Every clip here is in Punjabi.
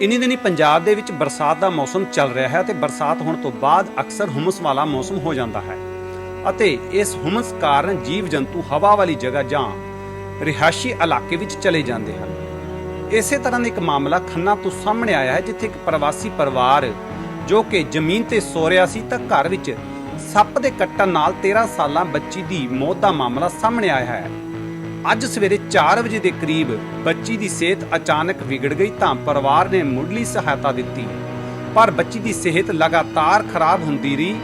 ਇਨੀ ਦਿਨੀ ਪੰਜਾਬ ਦੇ ਵਿੱਚ ਬਰਸਾਤ ਦਾ ਮੌਸਮ ਚੱਲ ਰਿਹਾ ਹੈ ਤੇ ਬਰਸਾਤ ਹੋਣ ਤੋਂ ਬਾਅਦ ਅਕਸਰ ਹੁਮਸ ਵਾਲਾ ਮੌਸਮ ਹੋ ਜਾਂਦਾ ਹੈ। ਅਤੇ ਇਸ ਹੁਮਸ ਕਾਰਨ ਜੀਵ ਜੰਤੂ ਹਵਾ ਵਾਲੀ ਜਗ੍ਹਾ ਜਾਂ ਰਿਹਾਇਸ਼ੀ ਇਲਾਕੇ ਵਿੱਚ ਚਲੇ ਜਾਂਦੇ ਹਨ। ਇਸੇ ਤਰ੍ਹਾਂ ਦਾ ਇੱਕ ਮਾਮਲਾ ਖੰਨਾ ਤੋਂ ਸਾਹਮਣੇ ਆਇਆ ਹੈ, ਜਿੱਥੇ ਇੱਕ ਪ੍ਰਵਾਸੀ ਪਰਿਵਾਰ ਜੋ ਕਿ ਜ਼ਮੀਨ ਤੇ ਸੋ ਰਿਹਾ ਸੀ ਤਾਂ ਘਰ ਵਿੱਚ ਸੱਪ ਦੇ ਕੱਟਣ ਨਾਲ 13 ਸਾਲਾਂ ਬੱਚੀ ਦੀ ਮੌਤ ਦਾ ਮਾਮਲਾ ਸਾਹਮਣੇ ਆਇਆ ਹੈ। ਅੱਜ ਸਵੇਰੇ 4 ਵਜੇ ਦੇ ਕਰੀਬ ਬੱਚੀ ਦੀ ਸਿਹਤ ਅਚਾਨਕ ਵਿਗੜ ਗਈ ਤਾਂ ਪਰਿਵਾਰ ਨੇ ਮੁੱਢਲੀ ਸਹਾਇਤਾ ਦਿੱਤੀ। ਪਰ ਬੱਚੀ ਦੀ ਸਿਹਤ ਲਗਾਤਾਰ ਖਰਾਬ ਹੁੰਦੀ ਰਹੀ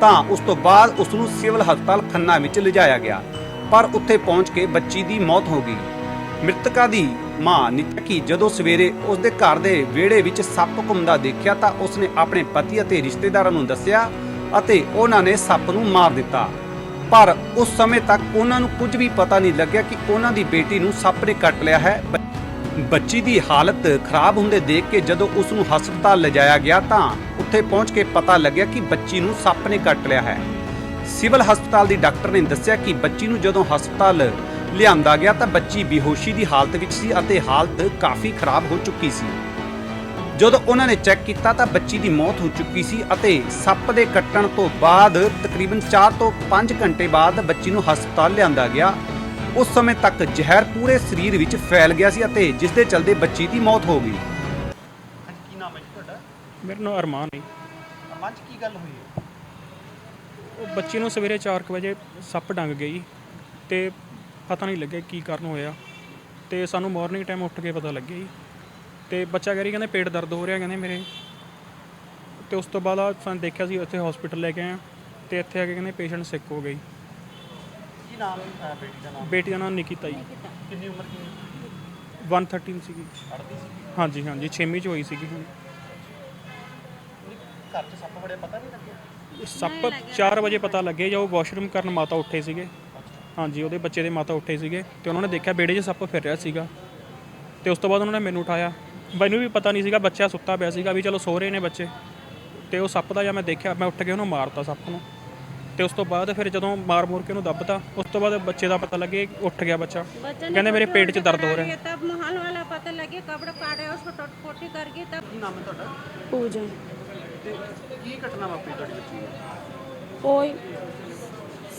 ਤਾਂ ਉਸ ਤੋਂ ਬਾਅਦ ਉਸ ਨੂੰ ਸਿਵਲ ਹਸਪਤਾਲ ਖੰਨਾ ਵਿੱਚ ਲਿਜਾਇਆ ਗਿਆ। ਪਰ ਉੱਥੇ ਪਹੁੰਚ ਕੇ ਬੱਚੀ ਦੀ ਮੌਤ ਹੋ ਗਈ। ਮ੍ਰਿਤਕਾ ਦੀ ਮਾਂ ਨਿਤਕੀ ਜਦੋਂ ਸਵੇਰੇ ਉਸ ਦੇ ਘਰ ਦੇ ਵਿਹੜੇ ਵਿੱਚ ਸੱਪ ਘੁੰਮਦਾ ਦੇਖਿਆ ਤਾਂ ਉਸਨੇ ਆਪਣੇ ਪਤੀ ਅਤੇ ਰਿਸ਼ਤੇਦਾਰਾਂ ਨੂੰ ਦੱਸਿਆ ਅਤੇ ਉਹਨਾਂ ਨੇ ਸੱਪ ਨੂੰ ਮਾਰ ਦਿੱਤਾ। ਪਰ ਉਸ ਸਮੇਂ ਤੱਕ ਉਹਨਾਂ ਨੂੰ ਕੁਝ ਵੀ ਪਤਾ ਨਹੀਂ ਲੱਗਿਆ ਕਿ ਉਹਨਾਂ ਦੀ ਬੇਟੀ ਨੂੰ ਸੱਪ ਨੇ ਕੱਟ ਲਿਆ ਹੈ। ਬੱਚੀ ਦੀ ਹਾਲਤ ਖਰਾਬ ਹੁੰਦੇ ਦੇਖ ਕੇ ਜਦੋਂ ਉਸ ਨੂੰ ਹਸਪਤਾਲ ਲਿਜਾਇਆ ਗਿਆ ਤਾਂ ਉੱਥੇ ਪਹੁੰਚ ਕੇ ਪਤਾ ਲੱਗਿਆ ਕਿ ਬੱਚੀ ਨੂੰ ਸੱਪ ਨੇ ਕੱਟ ਲਿਆ ਹੈ। ਸਿਵਲ ਹਸਪਤਾਲ ਦੀ ਡਾਕਟਰ ਨੇ ਦੱਸਿਆ ਕਿ ਬੱਚੀ ਨੂੰ ਜਦੋਂ ਹਸਪਤਾਲ ਲਿਆਂਦਾ ਗਿਆ ਤਾਂ ਬੱਚੀ ਬੇਹੋਸ਼ੀ ਦੀ ਹਾਲਤ ਵਿੱਚ ਸੀ ਅਤੇ ਹਾਲਤ ਕਾਫੀ ਖਰਾਬ ਹੋ ਚੁੱਕੀ ਸੀ। ਜਦੋਂ ਉਹਨਾਂ ਨੇ ਚੈੱਕ ਕੀਤਾ ਤਾਂ ਬੱਚੀ ਦੀ ਮੌਤ ਹੋ ਚੁੱਕੀ ਸੀ ਅਤੇ ਸੱਪ ਦੇ ਕੱਟਣ ਤੋਂ ਬਾਅਦ ਤਕਰੀਬਨ 4 ਤੋਂ 5 ਘੰਟੇ ਬਾਅਦ ਬੱਚੀ ਨੂੰ ਹਸਪਤਾਲ ਲਿਆਂਦਾ ਗਿਆ। ਉਸ ਸਮੇਂ ਤੱਕ ਜ਼ਹਿਰ ਪੂਰੇ ਸਰੀਰ ਵਿੱਚ ਫੈਲ ਗਿਆ ਸੀ ਅਤੇ ਜਿਸ ਦੇ ਚਲਦੇ ਬੱਚੀ ਦੀ ਮੌਤ ਹੋ ਗਈ। ਕੀ ਨਾਮ ਹੈ ਜੀ ਤੁਹਾਡਾ? ਮੇਰਾ ਨਾਮ ਅਰਮਾਨ ਹੈ। ਮੰਚ ਕੀ ਗੱਲ ਹੋਈ ਹੈ? ਉਹ ਬੱਚੀ ਨੂੰ ਸਵੇਰੇ 4 ਵਜੇ ਸੱਪ ਡੰਗ ਗਿਆ ਜੀ ਤੇ ਪਤਾ ਨਹੀਂ ਲੱਗਿਆ ਕੀ ਕਾਰਨ ਹੋਇਆ ਤੇ ਸਾਨੂੰ ਮਾਰਨਿੰਗ ਟਾਈਮ ਉੱਠ ਕੇ ਪਤਾ ਲੱਗਿਆ ਜੀ। ਤੇ ਬੱਚਾ ਕਹਿ ਰਹੀ ਕਹਿੰਦੇ ਪੇਟ ਦਰਦ ਹੋ ਰਿਹਾ ਕਹਿੰਦੇ ਮੇਰੇ। ਤੇ ਉਸ ਤੋਂ ਬਾਅਦ ਆ ਸਾਨੂੰ ਦੇਖਿਆ ਸੀ ਉੱਥੇ ਹਸਪੀਟਲ ਲੈ ਕੇ ਆਏ ਤੇ ਇੱਥੇ ਆ ਕੇ ਕਹਿੰਦੇ ਪੇਸ਼ੈਂਟ ਸਿੱਕ ਹੋ ਗਈ ਕੀ ਨਾਮ ਹੈ ਬੇਟੀ ਦਾ ਨਾਮ? ਬੇਟੀ ਦਾ ਨਾਮ ਨਿਕਿਤਾ ਜੀ। ਕਿੰਨੀ ਉਮਰ ਕਿੰਨੀ 113 ਸੀਗੀ। ਪੜ੍ਹਦੀ ਸੀ ਹਾਂਜੀ ਹਾਂਜੀ 6ਵੀਂ ਚ ਹੋਈ ਸੀਗੀ ਹੁਣ। ਘਰ 'ਚ ਸੱਪ ਬੜੇ ਪਤਾ ਨਹੀਂ ਲੱਗਿਆ? ਸੱਪ 4 ਵਜੇ ਪਤਾ ਲੱਗਿਆ ਜਦੋਂ ਵਾਸ਼ਰੂਮ ਕਰਨ ਮਾਤਾ ਉੱਠੇ ਸੀਗੇ। ਹਾਂਜੀ ਉਹਦੇ ਬੱਚੇ ਦੇ ਮਾਤਾ ਉੱਠੇ ਸੀਗੇ ਤੇ ਉਹਨਾਂ ਨੇ ਦੇਖਿਆ ਬੇੜੇ 'ਚ ਸੱਪ ਫਿਰ ਰਿਹਾ ਸੀਗਾ। ਤੇ ਉਸ ਤੋਂ ਬਾਅਦ ਉਹਨਾਂ ਨੇ ਮੈਨੂੰ ਉਠਾਇਆ। ਮੈਨੂੰ ਵੀ ਪਤਾ ਨਹੀਂ ਸੀਗਾ ਬੱਚਾ ਸੁੱਤਾ ਪਿਆ ਸੀਗਾ ਵੀ ਚਲੋ ਸੋ ਰਹੇ ਨੇ ਬੱਚੇ ਤੇ ਉਹ ਸੱਪ ਦਾ ਜਾਂ ਮੈਂ ਦੇਖਿਆ ਮੈਂ ਉੱਠ ਕੇ ਉਹਨੂੰ ਮਾਰਤਾ ਸੱਪ ਨੂੰ ਤੇ ਉਸ ਤੋਂ ਬਾਅਦ ਫਿਰ ਜਦੋਂ ਮਾਰ ਮੂਰ ਕੇ ਉਹਨੂੰ ਦੱਬਤਾ ਉਸ ਤੋਂ ਬਾਅਦ ਬੱਚੇ ਦਾ ਪਤਾ ਲੱਗੇ ਉੱਠ ਗਿਆ ਬੱਚਾ ਕਹਿੰਦੇ ਮੇਰੇ ਪੇਟ 'ਚ ਦਰਦ ਹੋ ਰਿਹਾ ये तब मोहल वाला पता लगे कपड़े काटे उसको टोट पोटी करके तब ਕੀ ਨਾਮ ਹੈ ਤੁਹਾਡਾ ਪੂਜਾ ਤੇ ਕੀ ਘਟਨਾ ਵਾਪਰੀ ਤੁਹਾਡੀ ਬੱਚੀ ਨਾਲ ਕੋਈ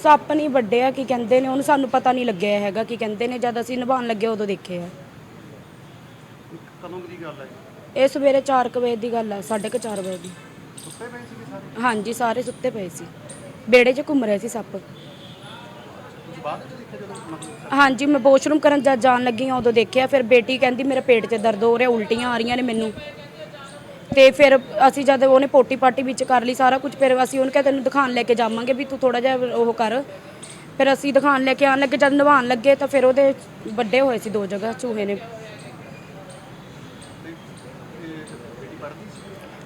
ਸੱਪ ਨਹੀਂ ਵੱਡਿਆ ਕੀ ਕਹਿੰਦੇ ਨੇ ਉਹਨੂੰ ਸਾਨੂੰ ਪਤਾ ਨਹੀਂ ਲੱਗਿਆ ਹੈਗਾ ਕੀ ਕਹਿੰਦੇ ਨੇ ਜਦ ਅਸੀਂ ਨਿਭਾਉਣ ਲੱਗੇ ਉਦੋਂ ਦੇਖਿਆ ਕਦੋਂ ਦੀ ਗੱਲ ਹੈ? ਇਹ ਸਵੇਰੇ 4 ਵਜੇ ਦੀ ਗੱਲ ਹੈ 4:30 ਵਜੇ ਦੀ। ਸੁੱਤੇ ਪਏ ਸੀਗੇ ਸਾਰੇ? ਹਾਂਜੀ ਸਾਰੇ ਸੁੱਤੇ ਪਏ ਸੀ। ਬੇੜੇ 'ਚ ਘੁੰਮ ਰਹੇ ਸੀ ਸੱਪ। ਤੁਸੀਂ ਬਾਅਦ ਵਿੱਚ ਦੇਖਿਆ ਜਦੋਂ ਮਤਲਬ ਹਾਂਜੀ ਮੈਂ ਵਾਸ਼ਰੂਮ ਕਰਨ ਜਦ ਜਾਣ ਲੱਗੀ ਹਾਂ ਉਦੋਂ ਦੇਖਿਆ ਫਿਰ ਬੇਟੀ ਕਹਿੰਦੀ ਮੇਰੇ ਪੇਟ 'ਚ ਦਰਦ ਹੋ ਰਿਹਾ ਉਲਟੀਆਂ ਆ ਰਹੀਆਂ ਨੇ ਮੈਨੂੰ। ਤੇ ਫਿਰ ਅਸੀਂ ਜਦ ਉਹਨੇ ਪੋਟੀ ਪਾਟੀ ਵਿੱਚ ਕਰ ਲਈ ਸਾਰਾ ਕੁਝ ਫਿਰ ਅਸੀਂ ਉਹਨੂੰ ਕਿਹਾ ਤੈਨੂੰ ਦਿਖਾਣ ਲੈ ਕੇ ਜਾਵਾਂਗੇ ਵੀ ਤੂੰ ਥੋੜਾ ਜਿਹਾ ਉਹ ਕਰ। ਫਿਰ ਅਸੀਂ ਦਿਖਾਣ ਲੈ ਕੇ ਆਣ ਲੱਗੇ ਜਦ ਨਵਾਉਣ ਲੱਗੇ ਤਾਂ ਫਿਰ ਉਹਦੇ ਵੱਡੇ ਹੋਏ ਸੀ ਦੋ ਜਗ੍ਹਾ ਚੂਹੇ ਨੇ ਬੇਟੀ ਪੜ੍ਹਦੀ ਸੀ?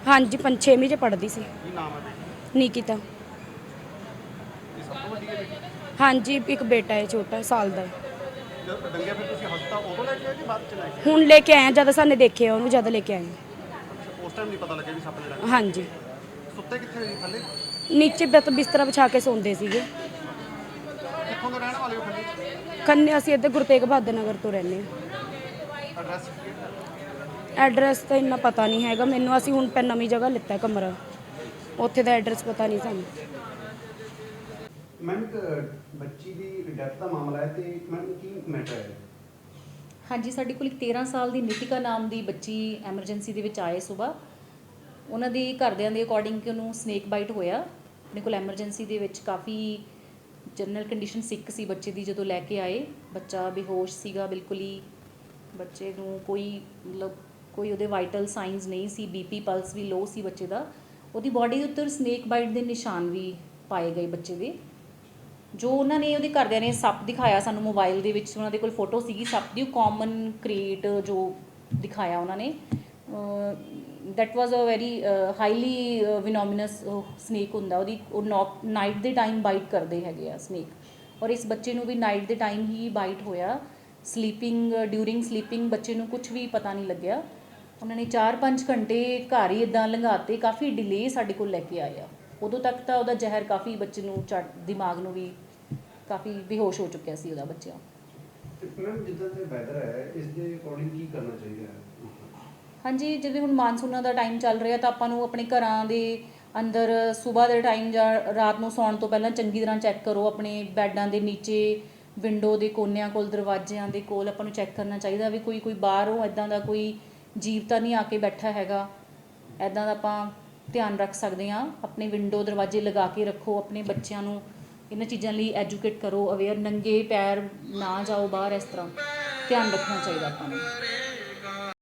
ਹਾਂਜੀ ਪੰਜ ਛੇਵੀਂ 'ਚ ਪੜ੍ਹਦੀ ਸੀ। ਕੀ ਨਾਮ ਹੈ ਬੇਟੀ ਨਿਕਿਤਾ। ਇਹ ਸਭ ਤੋਂ ਵੱਡੀ ਹੈ ਬੇਟੀ? ਹਾਂਜੀ ਇੱਕ ਬੇਟਾ ਹੈ ਛੋਟਾ ਸਾਲ ਦਾ। ਜਦੋਂ ਡੰਗਿਆ ਫਿਰ ਤੁਸੀਂ ਹਸਪਤਾਲ ਉਦੋਂ ਲੈ ਕੇ ਆਏ ਕਿ ਬਾਅਦ ਚ ਲੈ ਕੇ ਹੁਣ ਲੈ ਕੇ ਆਏ ਹਾਂ, ਜਦ ਸਾਨੇ ਦੇਖਿਆ ਉਹਨੂੰ ਜਦ ਲੈ ਕੇ ਆਏ ਆਏ ਉਸ ਟਾਈਮ ਨਹੀਂ ਪਤਾ ਲੱਗਿਆ ਵੀ ਸੱਪ ਡੰਗਿਆ ਹਾਂਜੀ। ਸੁੱਤੇ ਕਿੱਥੇ ਸੀ ਥੱਲੇ? ਨੀਚੇ ਬਿਤ ਬਿਸਤਰਾ ਵਿਛਾ ਕੇ ਸੌਂਦੇ ਸੀਗੇ। ਕਿੱਥੋਂ ਦੇ ਰਹਿਣ ਵਾਲੇ ਹੋ ਖੰਨੇ ਅਸੀਂ ਇੱਧਰ ਗੁਰੂ ਤੇਗ ਬਹਾਦਰ ਨਗਰ ਤੋਂ ਰਹਿੰਦੇ ਹਾਂ। ਐਡਰੈਸ ਕੀ ਹੈ? ਐਡਰੈਸ ਤਾਂ ਇੰਨਾ ਪਤਾ ਨਹੀਂ ਹੈਗਾ। ਮੈਨੂੰ ਅਸੀਂ ਹੁਣ ਪੈ ਨਵੀਂ ਜਗ੍ਹਾ ਲਿੱਤਾ ਕਮਰਾ। ਉੱਥੇ ਦਾ ਐਡਰੈਸ ਪਤਾ ਨਹੀਂ ਸਾਨੂੰ। ਮੈਮ ਬੱਚੀ ਦੀ ਡੈਥ ਦਾ ਮਾਮਲਾ ਹੈ ਤੇ ਮੈਮ ਕੀ ਮੈਟਰ ਹੈ? ਹਾਂਜੀ ਸਾਡੇ ਕੋਲ ਇੱਕ 13 ਸਾਲ ਦੀ ਨਿਤਿਕਾ ਨਾਮ ਦੀ ਬੱਚੀ ਐਮਰਜੈਂਸੀ ਦੇ ਵਿੱਚ ਆਏ ਸਵੇਰ। ਉਹਨਾਂ ਦੇ ਘਰਦਿਆਂ ਦੇ ਅਕੋਰਡਿੰਗ ਕਿ ਉਹਨੂੰ ਸਨੇਕ ਬਾਈਟ ਹੋਇਆ। ਆਪਣੇ ਕੋਲ ਐਮਰਜੈਂਸੀ ਦੇ ਵਿੱਚ ਕਾਫੀ ਜਨਰਲ ਕੰਡੀਸ਼ਨ ਸਿੱਕ ਸੀ ਬੱਚੇ ਦੀ ਜਦੋਂ ਲੈ ਕੇ ਆਏ। ਬੱਚਾ ਬੇਹੋਸ਼ ਸੀਗਾ ਬਿਲਕੁਲ ਹੀ ਬੱਚੇ ਨੂੰ ਕੋਈ ਮਤਲਬ ਕੋਈ ਉਹਦੇ ਵਾਈਟਲ ਸਾਈਨਸ ਨਹੀਂ ਸੀ ਬੀਪੀ ਪਲਸ ਵੀ ਲੋ ਸੀ ਬੱਚੇ ਦਾ, ਉਹਦੀ ਬਾਡੀ ਦੇ ਉੱਤੇ ਸਨੇਕ ਬਾਈਟ ਦੇ ਨਿਸ਼ਾਨ ਵੀ ਪਾਏ ਗਏ ਬੱਚੇ ਦੇ। ਜੋ ਉਹਨਾਂ ਨੇ ਉਹਦੇ ਘਰਦਿਆਂ ਨੇ ਸੱਪ ਦਿਖਾਇਆ ਸਾਨੂੰ ਮੋਬਾਈਲ ਦੇ ਵਿੱਚ, ਉਹਨਾਂ ਦੇ ਕੋਲ ਫੋਟੋ ਸੀਗੀ ਸੱਪ ਦੀ, ਉਹ ਕਾਮਨ ਕ੍ਰੀਏਟ ਜੋ ਦਿਖਾਇਆ ਉਹਨਾਂ ਨੇ। That was a very highly venomous snake ਹੁੰਦਾ, ਉਹਦੀ ਉਹ ਨਾਈਟ ਦੇ ਟਾਈਮ ਬਾਈਟ ਕਰਦੇ ਹੈਗੇ ਆ ਸਨੇਕ ਔਰ ਇਸ ਬੱਚੇ ਨੂੰ ਵੀ ਨਾਈਟ ਦੇ ਟਾਈਮ ਹੀ ਬਾਈਟ ਹੋਇਆ। ਸਲੀਪਿੰਗ ਡਿਊਰਿੰਗ ਸਲੀਪਿੰਗ ਬੱਚੇ ਨੂੰ ਕੁਝ ਵੀ ਪਤਾ ਨਹੀਂ ਲੱਗਿਆ। ਉਹਨਾਂ ਨੇ 4-5 ਘੰਟੇ ਘਰ ਹੀ ਇਦਾਂ ਲੰਘਾਤੇ ਕਾਫੀ ਡਿਲੇ ਸਾਡੇ ਕੋਲ ਲੈ ਕੇ ਆਏ ਆ। ਉਦੋਂ ਤੱਕ ਤਾਂ ਉਹਦਾ ਜ਼ਹਿਰ ਕਾਫੀ ਬੱਚੇ ਨੂੰ ਚੜ੍ਹ ਦਿਮਾਗ ਨੂੰ ਵੀ ਕਾਫੀ ਬੇਹੋਸ਼ ਹੋ ਚੁੱਕਿਆ ਸੀ ਉਹਦਾ ਬੱਚਾ। ਮੈਮ ਜਿੱਦਾਂ ਤੇ ਵੈਦਰ ਹੈ ਇਸ ਦੇ ਅਕੋਰਡਿੰਗ ਕੀ ਕਰਨਾ ਚਾਹੀਦਾ ਹੈ? ਹਾਂਜੀ ਜਿਵੇਂ ਹੁਣ ਮਾਨਸੂਨਾਂ ਦਾ ਟਾਈਮ ਚੱਲ ਰਿਹਾ ਤਾਂ ਆਪਾਂ ਨੂੰ ਆਪਣੇ ਘਰਾਂ ਦੇ ਅੰਦਰ ਸਵੇਰ ਦੇ ਟਾਈਮ ਜਾਂ ਰਾਤ ਨੂੰ ਸੌਣ ਤੋਂ ਪਹਿਲਾਂ ਚੰਗੀ ਤਰ੍ਹਾਂ ਚੈੱਕ ਕਰੋ। ਆਪਣੇ ਬੈੱਡਾਂ ਦੇ ਨੀਚੇ ਵਿੰਡੋ ਦੇ ਕੋਨਿਆਂ ਕੋਲ ਦਰਵਾਜ਼ਿਆਂ ਦੇ ਕੋਲ ਆਪਾਂ ਨੂੰ ਚੈੱਕ ਕਰਨਾ ਚਾਹੀਦਾ ਵੀ ਕੋਈ ਕੋਈ ਬਾਹਰੋਂ ਇਦਾਂ ਦਾ ਕੋਈ ਜੀਵ ਤਾਂ ਨਹੀਂ ਆ ਕੇ ਬੈਠਾ ਹੈਗਾ। ਇਦਾਂ ਦਾ ਆਪਾਂ ਧਿਆਨ ਰੱਖ ਸਕਦੇ ਹਾਂ। ਆਪਣੇ ਵਿੰਡੋ ਦਰਵਾਜ਼ੇ ਲਗਾ ਕੇ ਰੱਖੋ, ਆਪਣੇ ਬੱਚਿਆਂ ਨੂੰ। ਇਹਨਾਂ ਚੀਜ਼ਾਂ ਲਈ ਐਜੂਕੇਟ ਕਰੋ ਅਵੇਅਰ ਨੰਗੇ ਪੈਰ ਨਾ ਜਾਓ ਬਾਹਰ ਇਸ ਤਰ੍ਹਾਂ। ਧਿਆਨ ਰੱਖਣਾ ਚਾਹੀਦਾ ਆਪਾਂ ਨੂੰ।